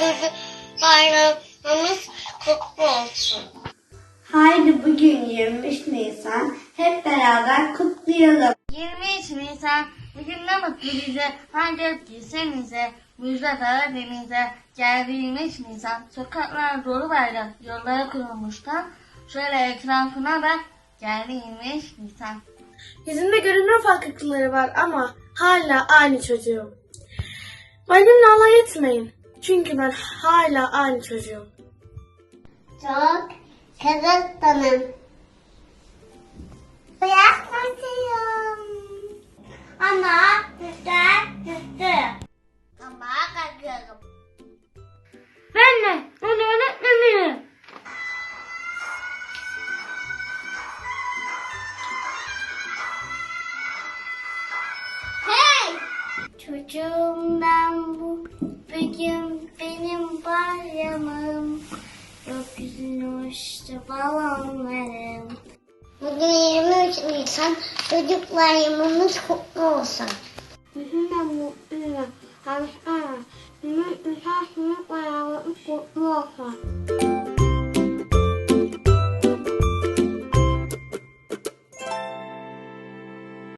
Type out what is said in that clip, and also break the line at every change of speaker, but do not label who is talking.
bayramımız kutlu olsun.
Haydi bugün 23 Nisan hep beraber kutlayalım.
23 Nisan bugün ne mutlu bize hangi giysenize müjde denize geldi 23 Nisan sokaklar dolu bayrak yollara kurulmuştan şöyle etrafına bak geldi 23 Nisan.
Yüzünde görünme farklılıkları var ama hala aynı çocuğum. Benimle alay etmeyin. Çünkü ben hala aynı çocuğum.
Çok kızıldanım. Yaklaşıyorum. Ama güzel güzel. Ama kalkıyorum.
Ben de onu öğretmenim.
Hey! Çocuğumdan bu bugün benim bayramım. Gökyüzüne uçtu balonlarım. Bugün 23 Nisan çocuk bayramımız kutlu olsun.
Bizimle mutluyum. Hemşire. 23 Nisan çocuk bayramı kutlu olsun.